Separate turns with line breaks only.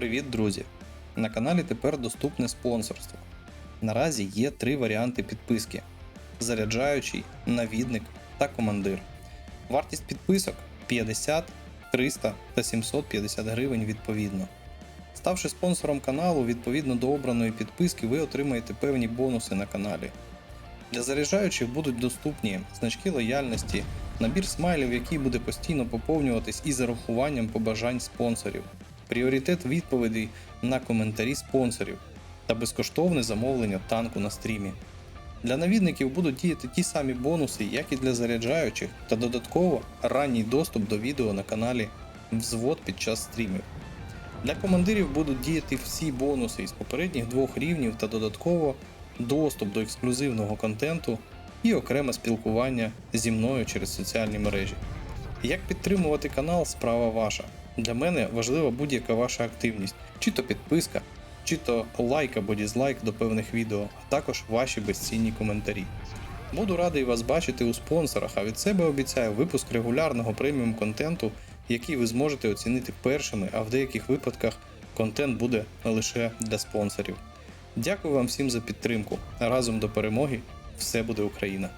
Привіт, друзі! На каналі тепер доступне спонсорство. Наразі є три варіанти підписки: заряджаючий, навідник та командир. Вартість підписок 50, 300 та 750 гривень відповідно. Ставши спонсором каналу, відповідно до обраної підписки, ви отримаєте певні бонуси на каналі. Для заряджаючих будуть доступні значки лояльності, набір смайлів, який буде постійно поповнюватись із зарахуванням побажань спонсорів, пріоритет відповідей на коментарі спонсорів та безкоштовне замовлення танку на стрімі. Для навідників будуть діяти ті самі бонуси, як і для заряджаючих, та додатково ранній доступ до відео на каналі Взвод під час стрімів. Для командирів будуть діяти всі бонуси із попередніх двох рівнів та додатково доступ до ексклюзивного контенту і окреме спілкування зі мною через соціальні мережі. Як підтримувати канал справа ваша. Для мене важлива будь-яка ваша активність, чи то підписка, чи то лайк або дізлайк до певних відео, а також ваші безцінні коментарі. Буду радий вас бачити у спонсорах, а від себе обіцяю випуск регулярного преміум контенту, який ви зможете оцінити першими, а в деяких випадках контент буде лише для спонсорів. Дякую вам всім за підтримку. Разом до перемоги! Все буде Україна!